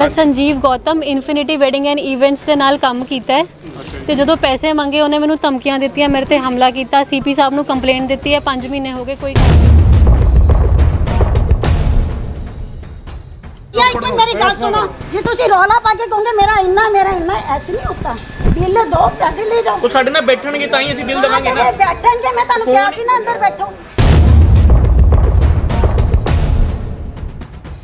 ਮੈਂ Sanjeev Gautam infinity wedding and events ਦੇ ਨਾਲ ਕੰਮ ਕੀਤਾ ਹੈ। ਤੇ ਜਦੋਂ ਪੈਸੇ ਮੰਗੇ ਉਹਨੇ ਮੈਨੂੰ ਧਮਕੀਆਂ ਦਿੱਤੀਆਂ ਮੇਰੇ ਤੇ ਹਮਲਾ ਕੀਤਾ। ਸੀਪੀ ਸਾਹਿਬ ਨੂੰ ਕੰਪਲੇਂਟ ਦਿੱਤੀ ਹੈ 5 ਮਹੀਨੇ ਹੋ ਗਏ ਕੋਈ ਯਾ ਇੱਕ ਮਿੰਟ ਮੇਰੀ ਗੱਲ ਸੁਣੋ। ਜੇ ਤੁਸੀਂ ਰੌਲਾ ਪਾ ਕੇ ਕਹੋਗੇ ਮੇਰਾ ਇੰਨਾ ਮੇਰਾ ਇੰਨਾ ਐਸੇ ਨਹੀਂ ਹੁੰਦਾ। ਬਿੱਲ ਦੋ ਪੈਸੇ ਲੈ ਜਾਓ। ਉਹ ਸਾਡੇ ਨਾਲ ਬੈਠਣਗੇ ਤਾਂ ਹੀ ਅਸੀਂ ਬਿੱਲ ਦੇਵਾਂਗੇ ਨਾ। ਬੈਠਣਗੇ ਮੈਂ ਤੁਹਾਨੂੰ ਕਿਹਾ ਸੀ ਨਾ ਅੰਦਰ ਬੈਠੋ।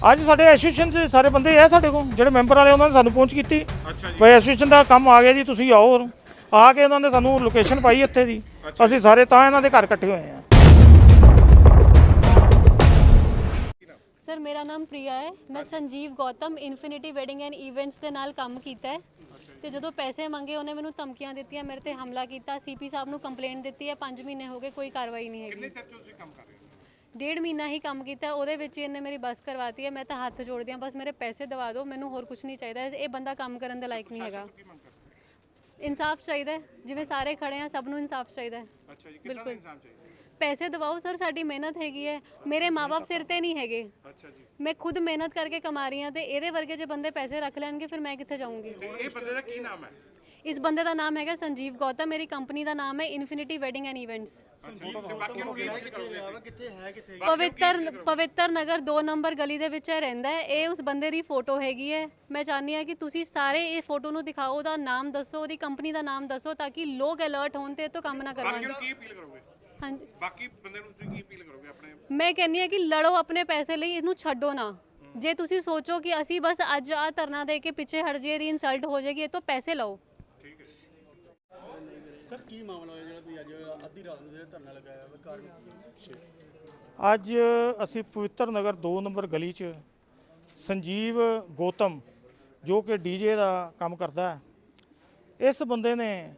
ਅੱਜ ਸਾਡੇ ਐਸੋਸੀਏਸ਼ਨ ਦੇ ਸਾਰੇ ਬੰਦੇ ਆ ਸਾਡੇ ਕੋਲ ਜਿਹੜੇ ਮੈਂਬਰ ਵਾਲੇ ਉਹਨਾਂ ਨੇ ਸਾਨੂੰ ਪਹੁੰਚ ਕੀਤੀ। ਅੱਛਾ ਜੀ। ਐਸੋਸੀਏਸ਼ਨ ਦਾ ਕੰਮ ਆ ਗਿਆ ਜੀ ਤੁਸੀਂ ਆਓ ਆ ਕੇ ਉਹਨਾਂ ਨੇ ਸਾਨੂੰ ਲੋਕੇਸ਼ਨ ਪਾਈ ਇੱਥੇ ਦੀ। ਅਸੀਂ ਸਾਰੇ ਤਾਂ ਇਹਨਾਂ ਦੇ ਘਰ ਇਕੱਠੇ ਹੋਏ ਆ ਸਰ ਮੇਰਾ ਨਾਮ ਪ੍ਰਿਆ ਹੈ। ਮੈਂ Sanjeev Gautam infinity wedding and events ਦੇ ਨਾਲ ਕੰਮ ਕੀਤਾ ਹੈ। ਤੇ ਜਦੋਂ ਪੈਸੇ ਮੰਗੇ ਉਹਨੇ ਮੈਨੂੰ ਧਮਕੀਆਂ ਦਿੱਤੀਆਂ ਮੇਰੇ ਤੇ ਹਮਲਾ ਕੀਤਾ। ਸੀਪੀ ਸਾਹਿਬ ਨੂੰ ਕੰਪਲੇਂਟ ਦਿੱਤੀ ਹੈ 5 ਮਹੀਨੇ ਹੋ ਗਏ ਕੋਈ ਕਾਰਵਾਈ ਨਹੀਂ ਹੈਗੀ। ਕਿੰਨੇ ਚਿਰ ਤੋਂ ਤੁਸੀਂ ਕੰਮ ਕਰ ਰਹੇ ਹੋ? ਡੇਢ ਮਹੀਨਾ ਹੀ ਕੰਮ ਕੀਤਾ ਉਹਦੇ ਵਿੱਚ ਹੀ ਇਹਨੇ ਮੇਰੀ ਬੱਸ ਕਰਵਾਤੀ ਹੈ ਮੈਂ ਤਾਂ ਹੱਥ ਜੋੜਦੀ ਹਾਂ ਬਸ ਮੇਰੇ ਪੈਸੇ ਦਵਾ ਦਿਓ ਮੈਨੂੰ ਹੋਰ ਕੁਝ ਨਹੀਂ ਚਾਹੀਦਾ ਇਹ ਬੰਦਾ ਕੰਮ ਕਰਨ ਦੇ ਲਾਇਕ ਨਹੀਂ ਹੈਗਾ। ਇਨਸਾਫ ਚਾਹੀਦਾ ਜਿਵੇਂ ਸਾਰੇ ਖੜੇ ਆ ਸਭ ਨੂੰ ਇਨਸਾਫ ਚਾਹੀਦਾ ਅੱਛਾ ਜੀ ਕਿੰਨਾ ਇਨਸਾਫ ਚਾਹੀਦਾ? ਪੈਸੇ ਦਵਾਓ ਸਰ ਸਾਡੀ ਮਿਹਨਤ ਹੈਗੀ ਹੈ ਮੇਰੇ ਮਾਪੇ ਸਿਰ ਤੇ ਨਹੀਂ ਹੈਗੇ। ਅੱਛਾ ਜੀ। ਮੈਂ ਖੁਦ ਮਿਹਨਤ ਕਰਕੇ ਕਮਾ ਰਹੀ ਹਾਂ ਤੇ ਇਹਦੇ ਵਰਗੇ ਜੇ ਬੰਦੇ ਪੈਸੇ ਰੱਖ ਲੈਣਗੇ ਫਿਰ ਮੈਂ ਕਿੱਥੇ ਜਾਊਂਗੀ? ਇਹ ਬੰਦੇ ਦਾ ਕੀ ਨਾਮ ਹੈ? ਇਸ ਬੰਦੇ ਦਾ ਨਾਮ ਹੈਗਾ ਸੰਜੀਵ ਗੌਤਮ ਮੇਰੀ ਕੰਪਨੀ ਦਾ ਨਾਮ ਹੈ ਇਨਫਿਨਿਟੀ ਵੈਡਿੰਗ ਐਂਡ ਇਵੈਂਟਸ ਪਵਿੱਤਰ ਪਵਿੱਤਰ ਨਗਰ 2 ਨੰਬਰ ਗਲੀ ਦੇ ਵਿੱਚ ਇਹ ਰਹਿੰਦਾ ਹੈ। ਇਹ ਉਸ ਬੰਦੇ ਦੀ ਫੋਟੋ ਹੈਗੀ ਹੈ। ਮੈਂ ਚਾਹੁੰਦੀ ਹਾਂ ਕਿ ਤੁਸੀਂ ਸਾਰੇ ਇਹ ਫੋਟੋ ਨੂੰ ਦਿਖਾਓ ਉਹਦਾ ਨਾਮ ਦੱਸੋ ਉਹਦੀ ਕੰਪਨੀ ਦਾ ਨਾਮ ਦੱਸੋ ਤਾਂ ਕਿ ਲੋਕ ਅਲਰਟ ਹੋਣ ਤੇ ਇਹ ਤੋਂ ਕੰਮ ਨਾ ਕਰਵਾਉਣ ਨੂੰ ਕੀ ਅਪੀਲ ਕਰੋਗੇ? ਹਾਂਜੀ। ਬਾਕੀ ਬੰਦੇ ਨੂੰ ਤੁਸੀਂ ਕੀ ਅਪੀਲ ਕਰੋਗੇ ਆਪਣੇ? ਮੈਂ ਕਹਿੰਨੀ ਆ ਕਿ ਲੜੋ ਆਪਣੇ ਪੈਸੇ ਲਈ ਇਹਨੂੰ ਛੱਡੋ ਨਾ। ਜੇ ਤੁਸੀਂ ਸੋਚੋ ਕਿ ਅਸੀਂ ਬਸ ਅੱਜ ਆ ਧਰਨਾ ਦੇ ਕੇ ਪਿੱਛੇ ਹਟ ਜਾਈਏ ਦੀ ਇਨਸਲਟ ਹੋ ਜਾਏਗੀ ਇਹ ਤੋਂ ਪੈਸੇ ਲਓ। ਸਰ, ਕੀ ਮਾਮਲਾ ਹੋਇਆ ਜਿਹੜਾ ਤੁਸੀਂ ਅੱਜ ਅੱਧੀ ਰਾਤ ਨੂੰ ਜਿਹੜਾ ਧਰਨਾ ਲਗਾਇਆ ਵਾ ਕਾਰਨ ਅੱਜ ਅਸੀਂ ਪਵਿੱਤਰ ਨਗਰ 2 ਨੰਬਰ ਗਲੀ 'ਚ ਸੰਜੀਵ ਗੌਤਮ, ਜੋ ਕਿ ਡੀਜੇ ਦਾ ਕੰਮ ਕਰਦਾ ਹੈ, ਇਸ ਬੰਦੇ ਨੇ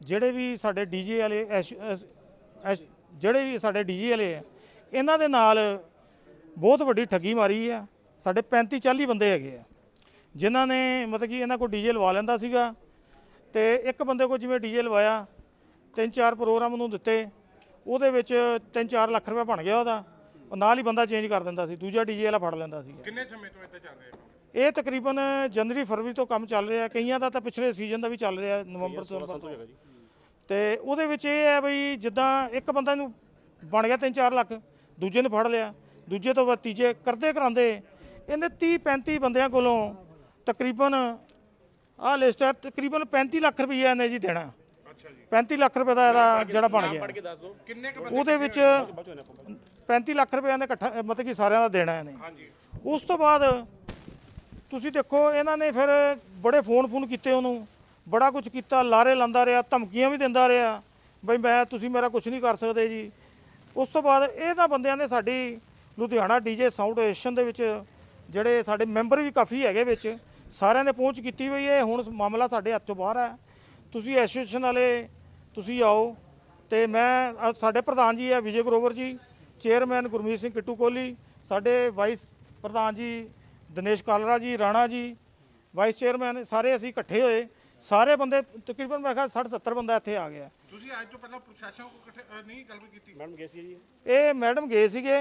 ਜਿਹੜੇ ਵੀ ਸਾਡੇ ਡੀਜੇ ਵਾਲੇ, ਐਸ- ਐਸ- ਜਿਹੜੇ ਵੀ ਸਾਡੇ ਡੀਜੇ ਵਾਲੇ ਆ, ਇਹਨਾਂ ਦੇ ਨਾਲ ਬਹੁਤ ਵੱਡੀ ਠੱਗੀ ਮਾਰੀ ਆ। ਸਾਡੇ 35 40 ਬੰਦੇ ਹੈਗੇ ਆ, ਜਿਨ੍ਹਾਂ ਨੇ ਮਤਲਬ ਕਿ ਇਹਨਾਂ ਕੋਲ ਡੀਜੇ ਲਵਾ ਲੈਂਦਾ ਸੀਗਾ। ਤੇ ਇੱਕ ਬੰਦੇ ਕੋਲ ਜਿਵੇਂ ਡੀਜੇ ਲਵਾਇਆ ਤਿੰਨ ਚਾਰ ਪ੍ਰੋਗਰਾਮ ਨੂੰ ਦਿੱਤੇ ਉਹਦੇ ਵਿੱਚ 3-4 ਲੱਖ ਰੁਪਏ ਬਣ ਗਿਆ ਉਹਦਾ। ਉਹ ਨਾਲ ਹੀ ਬੰਦਾ ਚੇਂਜ ਕਰ ਦਿੰਦਾ ਸੀ ਦੂਜਾ ਡੀਜੇ ਵਾਲਾ ਫੜ ਲੈਂਦਾ ਸੀ। ਕਿੰਨੇ ਸਮੇਂ ਤੋਂ ਇੱਥੇ ਚੱਲ ਰਿਹਾ ਇਹ ਤਕਰੀਬਨ ਜਨਵਰੀ ਫਰਵਰੀ ਤੋਂ ਕੰਮ ਚੱਲ ਰਿਹਾ ਕਈਆਂ ਦਾ ਤਾਂ ਪਿਛਲੇ ਸੀਜ਼ਨ ਦਾ ਵੀ ਚੱਲ ਰਿਹਾ ਨਵੰਬਰ ਤੋਂ ਤੋਂ। ਉਹਦੇ ਵਿੱਚ ਇਹ ਹੈ ਬਈ ਜਿੱਦਾਂ ਇੱਕ ਬੰਦਾ ਨੂੰ ਬਣ ਗਿਆ 3-4 ਲੱਖ ਦੂਜੇ ਨੇ ਫੜ ਲਿਆ ਦੂਜੇ ਤੋਂ ਬਾਅਦ ਤੀਜੇ ਕਰਦੇ ਕਰਾਂਦੇ ਇਹਨੇ 30-35 ਬੰਦਿਆਂ ਕੋਲੋਂ ਤਕਰੀਬਨ ਆਹ ਲਿਸਟ ਹੈ ਤਕਰੀਬਨ 35 ਲੱਖ ਰੁਪਈਆ ਇਹਨੇ ਜੀ ਦੇਣਾ। ਅੱਛਾ ਜੀ। 35 ਲੱਖ ਰੁਪਏ ਦਾ ਇਹਦਾ ਜਿਹੜਾ ਬਣ ਗਿਆ। ਕਿੰਨੇ ਕ ਬੰਦੇ ਉਹਦੇ ਵਿੱਚ 35 ਲੱਖ ਰੁਪਏ ਇਹਨੇ ਇਕੱਠਾ ਮਤਲਬ ਕਿ ਸਾਰਿਆਂ ਦਾ ਦੇਣਾ ਇਹਨੇ। ਹਾਂਜੀ। ਉਸ ਤੋਂ ਬਾਅਦ ਤੁਸੀਂ ਦੇਖੋ ਇਹਨਾਂ ਨੇ ਫਿਰ ਬੜੇ ਫੋਨ ਫੋਨ ਕੀਤੇ ਉਹਨੂੰ। ਬੜਾ ਕੁਝ ਕੀਤਾ ਲਾਰੇ ਲਾਂਦਾ ਰਿਹਾ ਧਮਕੀਆਂ ਵੀ ਦਿੰਦਾ ਰਿਹਾ। ਬਈ ਮੈਂ ਤੁਸੀਂ ਮੇਰਾ ਕੁਝ ਨਹੀਂ ਕਰ ਸਕਦੇ ਜੀ। ਉਸ ਤੋਂ ਬਾਅਦ ਇਹਨਾਂ ਬੰਦਿਆਂ ਨੇ ਸਾਡੀ ਲੁਧਿਆਣਾ ਡੀਜੇ ਸਾਊਂਡ ਐਸੋਸੀਏਸ਼ਨ ਦੇ ਵਿੱਚ ਜਿਹੜੇ ਸਾਡੇ ਮੈਂਬਰ ਵੀ ਕਾਫੀ ਹੈਗੇ ਵਿੱਚ ਸਾਰਿਆਂ ਨੇ ਪਹੁੰਚ ਕੀਤੀ ਵੀ ਇਹ ਹੁਣ ਮਾਮਲਾ ਸਾਡੇ ਹੱਥ ਬਾਹਰ ਹੈ। ਤੁਸੀਂ ਐਸੋਸੀਏਸ਼ਨ ਵਾਲੇ ਤੁਸੀਂ ਆਓ ਤੇ ਮੈਂ ਸਾਡੇ ਪ੍ਰਧਾਨ ਜੀ ਹੈ ਵਿਜੇ ਗਰੋਵਰ ਜੀ ਚੇਅਰਮੈਨ ਗੁਰਮੀਤ ਸਿੰਘ ਕਿੱਟੂ ਕੋਹਲੀ ਸਾਡੇ ਵਾਈਸ ਪ੍ਰਧਾਨ ਜੀ ਦਿਨੇਸ਼ ਕਾਲਰਾ ਜੀ ਰਾਣਾ ਜੀ ਵਾਈਸ ਚੇਅਰਮੈਨ ਸਾਰੇ ਅਸੀਂ ਇਕੱਠੇ ਹੋਏ। ਸਾਰੇ ਬੰਦੇ ਤਕਰੀਬਨ ਮੈਂ ਕਿਹਾ 60 70 ਬੰਦਾ ਇੱਥੇ ਆ ਗਿਆ। ਤੁਸੀਂ ਅੱਜ ਤੋਂ ਪਹਿਲਾਂ ਪ੍ਰਸ਼ਾਸਨ ਕੋਲ ਇਕੱਠੇ ਨਹੀਂ ਗੱਲ ਕੀਤੀ? ਮੈਡਮ ਗਏ ਸੀ ਜੀ। ਇਹ ਮੈਡਮ ਗਏ ਸੀਗੇ।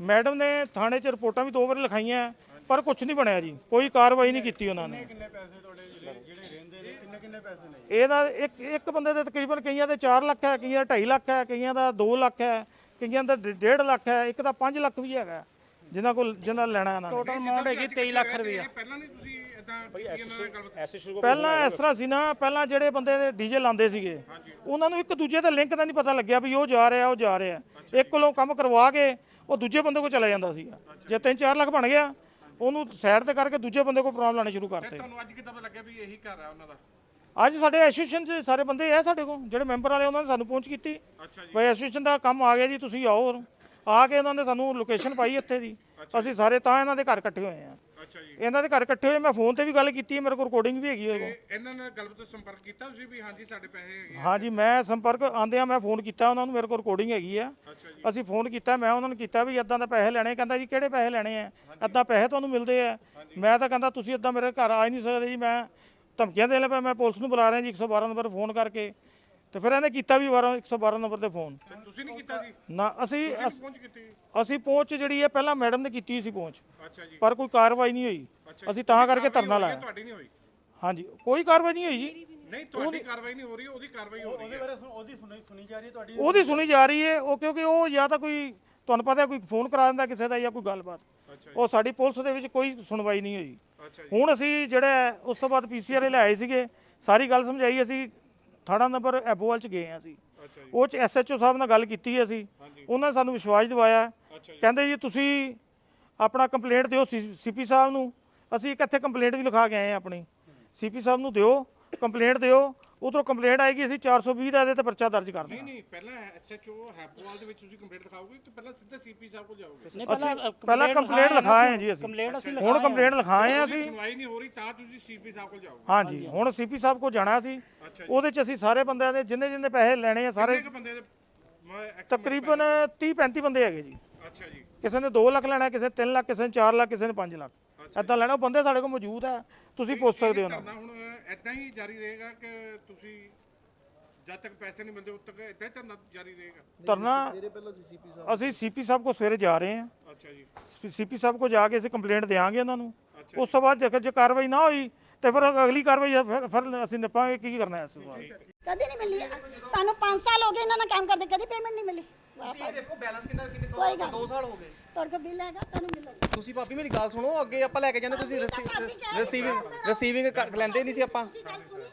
ਮੈਡਮ ਨੇ ਥਾਣੇ 'ਚ ਰਿਪੋਰਟਾਂ ਵੀ ਦੋ ਵਾਰ ਲਿਖਾਈਆਂ। ਪਰ ਕੁਝ ਨਹੀਂ ਬਣਿਆ ਜੀ। ਕੋਈ ਕਾਰਵਾਈ ਨਹੀਂ ਕੀਤੀ ਉਹਨਾਂ ਨੇ। ਕਿੰਨੇ ਪੈਸੇ ਤੁਹਾਡੇ ਜਿਹੜੇ ਰਹਿੰਦੇ ਨੇ ਕਿੰਨੇ ਕਿੰਨੇ ਪੈਸੇ ਨੇ? ਇਹਦਾ ਇੱਕ ਇੱਕ ਬੰਦੇ ਦੇ ਤਕਰੀਬਨ ਕਈਆਂ ਦੇ 4 ਲੱਖ ਹੈ ਕਈਆਂ ਦਾ 2.5 ਲੱਖ ਹੈ ਕਈਆਂ ਦਾ 2 ਲੱਖ ਹੈ ਕਈਆਂ ਦਾ 1.5 ਲੱਖ ਹੈ ਇੱਕ ਦਾ 5 ਲੱਖ ਵੀ ਹੈਗਾ। ਜਿਨ੍ਹਾਂ ਕੋਲ ਜਿਨ੍ਹਾਂ ਲੈਣਾ ਇਹਨਾਂ ਨੇ। ਟੋਟਲ ਅਮਾਉਂਟ ਹੈਗੀ 23 ਲੱਖ ਰੁਪਏ ਇਹ ਪਹਿਲਾਂ ਨਹੀਂ ਤੁਸੀਂ ਇਦਾਂ ਪਹਿਲਾਂ ਇਸ ਤਰ੍ਹਾਂ ਸੀ ਨਾ ਪਹਿਲਾਂ ਜਿਹੜੇ ਬੰਦੇ ਦੇ ਡੀਜੇ ਲਾਉਂਦੇ ਸੀਗੇ ਉਹਨਾਂ ਨੂੰ ਇੱਕ ਦੂਜੇ ਦਾ ਲਿੰਕ ਦਾ ਨਹੀਂ ਪਤਾ ਲੱਗਿਆ ਵੀ ਉਹ ਜਾ ਰਿਹਾ ਉਹ ਜਾ ਰਿਹਾ। ਇੱਕ ਕੋਲੋਂ ਕੰਮ ਕਰਵਾ ਕੇ ਉਹ ਦੂਜੇ ਬੰਦੇ ਕੋਲ ਚਲਾ ਜਾਂਦਾ ਸੀਗਾ। ਜੇ 3-4 ਲੱਖ ਬਣ ਗਿਆ ਉਹਨੂੰ ਸਾਈਡ ਤੇ ਕਰਕੇ ਦੂਜੇ ਬੰਦੇ ਕੋਲ ਪ੍ਰੋਗਰਾਮ ਲਾਣੇ ਸ਼ੁਰੂ ਕਰਤੇ। ਤੁਹਾਨੂੰ ਅੱਜ ਕਿੱਦਾਂ ਪਤਾ ਲੱਗਿਆ ਵੀ ਇਹੀ ਘਰ ਹੈ ਉਹਨਾਂ ਦਾ? ਅੱਜ ਸਾਡੇ ਐਸੋਸੀਏਸ਼ਨ ਦੇ ਸਾਰੇ ਬੰਦੇ ਆ ਸਾਡੇ ਕੋਲ ਜਿਹੜੇ ਮੈਂਬਰ ਵਾਲੇ ਉਹਨਾਂ ਨੇ ਸਾਨੂੰ ਪਹੁੰਚ ਕੀਤੀ ਅੱਛਾ ਜੀ। ਬਈ ਐਸੋਸੀਏਸ਼ਨ ਦਾ ਕੰਮ ਆ ਗਿਆ ਜੀ ਤੁਸੀਂ ਆਓ ਆ ਕੇ ਉਹਨਾਂ ਨੇ ਸਾਨੂੰ ਲੋਕੇਸ਼ਨ ਪਾਈ ਇੱਥੇ ਦੀ। ਅਸੀਂ ਸਾਰੇ ਤਾਂ ਇਹਨਾਂ ਦੇ ਘਰ ਇਕੱਠੇ ਹੋਏ ਆ ਅੱਛਾ ਜੀ। ਇਹਨਾਂ ਦੇ ਘਰ ਇਕੱਠੇ ਹੋਏ ਮੈਂ ਫੋਨ ਤੇ ਵੀ ਗੱਲ ਕੀਤੀ ਹੈ ਮੇਰੇ ਕੋਲ ਰਿਕਾਰਡਿੰਗ ਵੀ ਹੈਗੀ ਹੈ ਇਹਨਾਂ ਨਾਲ ਗੱਲ ਤੋਂ ਸੰਪਰਕ ਕੀਤਾ ਤੁਸੀਂ ਵੀ ਹਾਂਜੀ ਸਾਡੇ ਪੈਸੇ ਹੈਗੇ ਆ। ਹਾਂਜੀ ਮੈਂ ਸੰਪਰਕ ਆਂਦਿਆਂ ਮੈਂ ਫੋਨ ਕੀਤਾ ਉਹਨਾਂ ਨੂੰ ਮੇਰੇ ਕੋਲ ਰਿਕਾਰਡਿੰਗ ਹੈਗੀ ਆ। ਅਸੀਂ ਫੋਨ ਕੀਤਾ ਮੈਂ ਉਹਨਾਂ ਨੂੰ ਕੀਤਾ ਵੀ ਇਦਾਂ ਦਾ ਪੈਸੇ ਲੈਣੇ ਕਹਿੰਦਾ ਜੀ ਕਿਹੜੇ ਪੈਸੇ ਲੈਣੇ ਆ? ਇਦਾਂ ਪੈਸੇ ਤੁਹਾਨੂੰ ਮਿਲਦੇ ਆ। ਮੈਂ ਤਾਂ ਕਹਿੰਦਾ ਤੁਸੀਂ ਇਦਾਂ ਮੇਰੇ ਘਰ ਆ ਹੀ ਨਹੀਂ ਸਕਦੇ ਜੀ ਮੈਂ ਧਮਕੀਆਂ ਦੇ ਲੈ ਪਿਆ ਮੈਂ ਪੁਲਿਸ ਨੂੰ ਬੁਲਾ ਰਿਹਾ ਜੀ 112 ਨੰਬਰ ਫੋਨ ਕਰਕੇ। ਤੇ ਫਿਰ ਇਹਨੇ ਕੀਤਾ ਵੀ 12 112 ਨੰਬਰ ਤੇ ਫੋਨ। ਤੇ ਤੁਸੀਂ ਨਹੀਂ ਕੀਤਾ ਸੀ? ਨਾ ਅਸੀਂ ਅਸ- ਪਹੁੰਚ ਕੀਤੀ? ਅਸੀਂ ਪਹੁੰਚ ਜਿਹੜੀ ਹੈ ਪਹਿਲਾਂ ਮੈਡਮ ਨੇ ਕੀਤੀ ਸੀ ਪਹੁੰਚ। ਅੱਛਾ ਜੀ। ਪਰ ਕੋਈ ਕਾਰਵਾਈ ਨਹੀਂ ਹੋਈ। ਅਸੀਂ ਤਾਂ ਕਰਕੇ ਧਰਨਾ ਲਾਇਆ। ਤੁਹਾਡੀ ਨਹੀਂ ਹੋਈ? ਹਾਂਜੀ ਕੋਈ ਕਾਰਵਾਈ ਨਹੀਂ ਹੋਈ ਜੀ। ਨਹੀਂ ਤੁਹਾਡੀ ਕਾਰਵਾਈ ਨਹੀਂ ਹੋ ਰਹੀ ਉਹਦੀ ਕਾਰਵਾਈ ਹੋ ਰਹੀ ਉਹਦੇ ਹੈ। ਬਾਰੇ ਸੁਣ- ਉਹਦੀ ਸੁਣੀ ਸੁਣੀ ਜਾ ਰਹੀ ਹੈ ਤੁਹਾਡੀ ਉਹਦੀ ਸੁਣੀ ਜਾ ਰਹੀ ਹੈ ਉਹ ਕਿਉਂਕਿ ਉਹ ਜਾਂ ਤਾਂ ਕੋਈ ਤੁਹਾਨੂੰ ਪਤਾ ਕੋਈ ਫੋਨ ਕਰਾ ਦਿੰਦਾ ਕਿਸੇ ਦਾ ਜਾਂ ਕੋਈ ਗੱਲਬਾਤ। ਉਹ ਸਾਡੀ ਪੁਲਿਸ ਦੇ ਵਿੱਚ ਕੋਈ ਸੁਣਵਾਈ ਨਹੀਂ ਹੋਈ। ਜੀ। ਹੁਣ ਅਸੀਂ ਜਿਹੜਾ ਉਸ ਤੋਂ ਬਾਅਦ ਪੀਸੀਆਰ ਲਿਆਏ ਸੀਗੇ ਸਾਰੀ ਗੱਲ ਸਮਝਾਈ ਅਸੀਂ। ਥਾਣਾ ਨੰਬਰ ਐਬੋਵਾਲ ਚ ਗਏ ਹਾਂ ਅਸੀਂ। ਅੱਛਾ ਜੀ। ਉਹ ਚ ਐਸਐਚਓ ਸਾਹਿਬ ਨਾਲ ਗੱਲ ਕੀਤੀ ਅਸੀਂ। ਹਾਂਜੀ। ਉਹਨਾਂ ਨੇ ਸਾਨੂੰ ਵਿਸ਼ਵਾਸ ਦਿਵਾਇਆ। ਕਹਿੰਦੇ ਜੀ ਤੁਸੀਂ ਆਪਣਾ ਕੰਪਲੇਂਟ ਦਿਓ ਸੀਪੀ ਸਾਹਿਬ ਨੂੰ। ਅਸੀਂ ਇੱਕ ਇੱਥੇ ਕੰਪਲੇਂਟ ਵੀ ਲਿਖਾ ਕੇ ਆਏ ਹਾਂ ਆਪਣੀ। ਸੀਪੀ ਸਾਹਿਬ ਨੂੰ ਦਿਓ ਕੰਪਲੇਂਟ ਦਿਓ। ਉਧਰੋਂ ਕੰਪਲੇਂਟ ਆਏਗੀ ਅਸੀਂ 420 ਦਾ ਇਹਦੇ ਤੇ ਪਰਚਾ ਦਰਜ ਕਰ ਨਹੀਂ ਦਾਂਗੇ ਨਹੀਂ ਪਹਿਲਾਂ ਐਸਐਚਓ ਹੈਪੋਵਾਲ ਦੇ ਵਿੱਚ ਤੁਸੀਂ ਕੰਪਲੀਟ ਦਿਖਾਓਗੇ ਤੇ ਪਹਿਲਾਂ ਸਿੱਧਾ ਸੀਪੀ ਸਾਹਿਬ ਕੋਲ ਜਾਓਗੇ? ਨਹੀਂ ਪਹਿਲਾਂ ਪਹਿਲਾਂ ਕੰਪਲੇਂਟ ਲਿਖਾਏ ਹਾਂ ਜੀ ਅਸੀਂ। ਕੰਪਲੇਂਟ ਅਸੀਂ ਹੁਣ ਕੰਪਲੇਂਟ ਲਿਖਾਏ ਹਾਂ ਅਸੀਂ। ਸੁਣਵਾਈ ਨਹੀਂ ਹੋ ਰਹੀ ਤਾਂ ਤੁਸੀਂ ਸੀਪੀ ਸਾਹਿਬ ਕੋਲ ਜਾਓਗੇ। ਹਾਂਜੀ ਹੁਣ ਸੀਪੀ ਸਾਹਿਬ ਕੋਲ ਜਾਣਾ ਸੀ ਅੱਛਾ ਜੀ। ਉਹਦੇ ਚ ਅਸੀਂ ਸਾਰੇ ਬੰਦਿਆਂ ਦੇ ਜਿੰਨੇ ਜਿੰਨੇ ਪੈਸੇ ਲੈਣੇ ਆ ਸਾਰੇ ਕਿੰਨੇ ਕੁ ਬੰਦੇ ਦੇ ਮੈਂ estimate ਤਕਰੀਬਨ 30 35 ਬੰਦੇ ਹੈਗੇ ਜੀ। ਅੱਛਾ ਜੀ। ਕਿਸੇ ਨੇ 2 ਲੱਖ ਲੈਣਾ ਕਿਸੇ ਨੇ 3 ਲੱਖ ਕਿਸੇ ਨੇ 4 ਲੱਖ ਕਿਸੇ ਨੇ 5 ਲੱਖ। ਏਦਾਂ ਲੈਣਾ ਉਹ ਬੰਦੇ ਸਾਡੇ ਕੋਲ ਮੌਜੂਦ ਹੈ ਤੁਸੀਂ ਪੁੱਛ ਸਕਦੇ ਹੋ ਨਾ। ਧਰਨਾ ਹੁਣ ਇਦਾਂ ਹੀ ਜਾਰੀ ਰਹੇਗਾ ਕਿ ਤੁਸੀਂ ਜਦ ਤੱਕ ਪੈਸੇ ਨਹੀਂ ਮਿਲਦੇ ਉਦ ਤੱਕ ਇਦਾਂ ਹੀ ਧਰਨਾ ਜਾਰੀ ਰਹੇਗਾ। ਧਰਨਾ ਅਸੀਂ ਸੀਪੀ ਸਾਹਿਬ ਕੋਲ ਸਵੇਰੇ ਜਾ ਰਹੇ ਹਾਂ। ਅੱਛਾ ਜੀ। ਸੀਪੀ ਸਾਹਿਬ ਕੋਲ ਜਾ ਕੇ ਅਸੀਂ ਕੰਪਲੇਂਟ ਦੇਵਾਂਗੇ ਉਹਨਾਂ ਨੂੰ। ਉਸ ਤੋਂ ਬਾਅਦ ਜੇਕਰ ਜੇ ਕਾਰਵਾਈ ਨਾ ਹੋਈ ਤੇ ਫਿਰ ਅਗਲੀ ਕਾਰਵਾਈ ਫਿਰ ਫਿਰ ਅਸੀਂ ਨਿਪਾਂਗੇ ਕੀ ਕਰਨਾ ਹੈ ਇਸ ਤੋਂ ਬਾਅਦ ਕਦੀ ਨਹੀਂ ਮਿਲੀ। ਤੁਹਾਨੂੰ 5 ਸਾਲ ਹੋ ਗਏ ਇਹਨਾਂ ਨਾਲ ਕੰਮ ਕਰਦੇ ਕਦੀ ਪੇਮੈਂਟ ਨਹੀਂ ਮਿਲੀ। ਤੁਸੀਂ ਇਹ ਦੇਖੋ ਬੈਲੈਂਸ ਕਿੰਨਾ ਕਿੰਨੇ ਗੱਲ 2 ਸਾਲ ਹੋ ਗਏ। ਤੁਹਾਡੇ ਕੋਲ ਬਿੱਲ ਹੈਗਾ ਤੁਹਾਨੂੰ ਮਿਲੇਗਾ ਤੁਸੀਂ ਭਾਬੀ ਮੇਰੀ ਗੱਲ ਸੁਣੋ ਅੱਗੇ ਆਪਾਂ ਲੈ ਕੇ ਜਾਂਦੇ ਤੁਸੀਂ ਰਿਸੀਵਿੰਗ ਰਿਸੀਵਿੰਗ ਲੈਂਦੇ ਨਹੀਂ ਸੀ ਆਪਾਂ। ਤੁਸੀਂ ਗੱਲ ਸੁਣੀ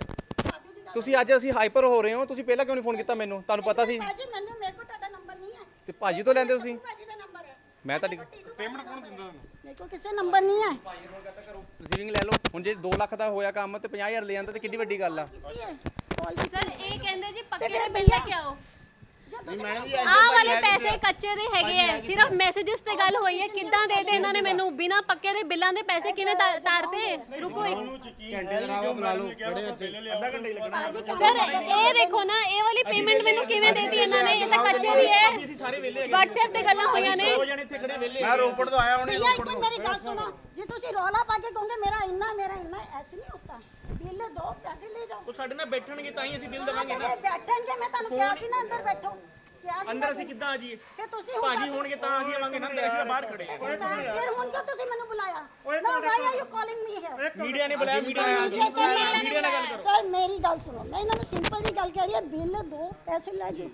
ਭਾਬੀ ਦੀ ਗੱਲ ਤੁਸੀਂ ਅੱਜ ਅਸੀਂ ਹਾਈਪਰ ਹੋ ਰਹੇ ਹੋ ਤੁਸੀਂ ਪਹਿਲਾਂ ਕਿਉਂ ਨਹੀਂ ਫੋਨ ਕੀਤਾ ਮੈਨੂੰ? ਤੁਹਾਨੂੰ ਪਤਾ ਸੀ। ਭਾਜੀ ਮੈਨੂੰ ਮੇਰੇ ਕੋਲ ਤੁਹਾਡਾ ਨੰਬਰ ਨਹੀਂ ਹੈ। ਤੇ ਭਾਜੀ ਤੋਂ ਲੈਂਦੇ ਤੁਸੀਂ? ਭਾਜੀ ਦਾ ਨੰਬਰ ਹੈ। ਮੈਂ ਤੁਹਾਡੀ ਪੇਮੈਂਟ ਕੌਣ ਦਿੰਦਾ ਤੁਹਾਨੂੰ? ਮੇਰੇ ਕੋਲ ਕਿਸੇ ਨੰਬਰ ਨਹੀਂ ਹੈ। ਰਿਸੀਵਿੰਗ ਲੈ ਲਓ। ਹੁਣ ਜੇ 2 ਲੱਖ ਦਾ ਹੋਇਆ ਕੰਮ ਤੇ 50000 ਲੈ ਜਾਂਦਾ ਤੇ ਕਿੰਨੀ ਵੱਡੀ ਗੱਲ ਆ। ਕੀਤੀ ਹੈ? ਕਾਲ ਸਰ ਇਹ ਕਹਿੰਦੇ ਜੀ ਪੱਕੇ ਬਿੱਲ ਲੈ ਕੇ ਆਓ। ਜੇ ਤੁਸੀਂ ਆਹ ਵਾਲੇ ਪੈਸੇ ਕੱਚੇ ਦੇ ਹੈਗੇ ਐ ਸਿਰਫ ਮੈਸੇजेस ਤੇ ਗੱਲ ਹੋਈ ਹੈ ਕਿੱਦਾਂ ਦੇ ਦੇ ਇਹਨਾਂ ਨੇ ਮੈਨੂੰ ਬਿਨਾ ਪੱਕੇ ਦੇ ਬਿੱਲਾਂ ਦੇ ਪੈਸੇ ਕਿਵੇਂ ਤਾ- ਤਾਰਦੇ ਰੁਕੋ ਇੱਕ ਸਰ ਇਹ ਦੇਖੋ ਨਾ ਇਹ ਵਾਲੀ ਪੇਮੈਂਟ ਮੈਨੂੰ ਕਿਵੇਂ ਦੇਤੀ ਇਹਨਾਂ ਨੇ? ਇਹ ਤਾਂ ਕੱਚੇ ਦੀ ਹੈ। ਅਸੀਂ ਸਾਰੇ ਵਿਹਲੇ ਹੈਗੇ WhatsApp ਤੇ ਗੱਲਾਂ ਹੋਈਆਂ ਨੇ। ਦੋ ਜਣੇ ਇੱਥੇ ਖੜੇ ਵਿਹਲੇ ਮੈਂ ਰੋਪੜ ਤੋਂ ਆਇਆ ਹੁਣੇ ਇੱਕ ਮਿੰਟ ਮੇਰੀ ਗੱਲ ਸੁਣੋ। ਜੇ ਤੁਸੀਂ ਰੌਲਾ ਪਾ ਕੇ ਕਹੋਗੇ ਮੇਰਾ ਇੰਨਾ ਮੇਰਾ ਇੰਨਾ ਐਸੇ ਨਹੀਂ ਹੁੰਦਾ। ਬਿੱਲ ਦੋ ਪੈਸੇ ਲੈ ਜਾਓ। ਉਹ ਸਾਡੇ ਨਾਲ ਬੈਠਣਗੇ ਤਾਂ ਹੀ ਅਸੀਂ ਬਿੱਲ ਦੇਵਾਂਗੇ ਨਾ ਤੇ ਬੈਠਣਗੇ ਮੈਂ ਤੁਹਾਨੂੰ ਕਿਹਾ ਸੀ ਨਾ ਅੰਦਰ ਬੈਠੋ ਅੰਦਰ ਅਸੀਂ ਕਿੱਦਾਂ ਆ ਜਾਈਏ ਫਿਰ ਤੁਸੀਂ ਹੁਣ ਭਾਜੀ ਹੋਣਗੇ ਤਾਂ ਅਸੀਂ ਆਵਾਂਗੇ ਨਾ ਅੰਦਰ ਅਸੀਂ ਤਾਂ ਬਾਹਰ ਖੜੇ ਹਾਂ ਫਿਰ ਹੁਣ ਕਿਉਂ ਤੁਸੀਂ ਮੈਨੂੰ ਬੁਲਾਇਆ? ਨਾ why are you calling me here media ਨੇ ਬੁਲਾਇਆ ਮੀਡੀਆ ਨੇ ਆ ਗਈ ਮੀਡੀਆ ਨਾਲ ਗੱਲ ਕਰੋ। ਸਰ ਮੇਰੀ ਗੱਲ ਸੁਣੋ ਮੈਂ ਇਹਨਾਂ ਨੂੰ ਸਿੰਪਲ ਜੀ ਗੱਲ ਕਹਿ ਰਹੀ ਹਾਂ ਬਿੱਲ ਦੋ ਪੈਸੇ ਲੈ ਜਾਓ।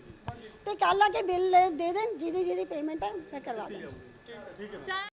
ਤੇ ਕੱਲ ਆ ਕੇ ਬਿੱਲ ਦੇ ਦੇਣ ਜਿਹਦੀ ਜਿਹਦੀ ਪੇਮੈਂਟ ਹੈ ਮੈਂ ਕਰਵਾ ਦਾਂਗੀ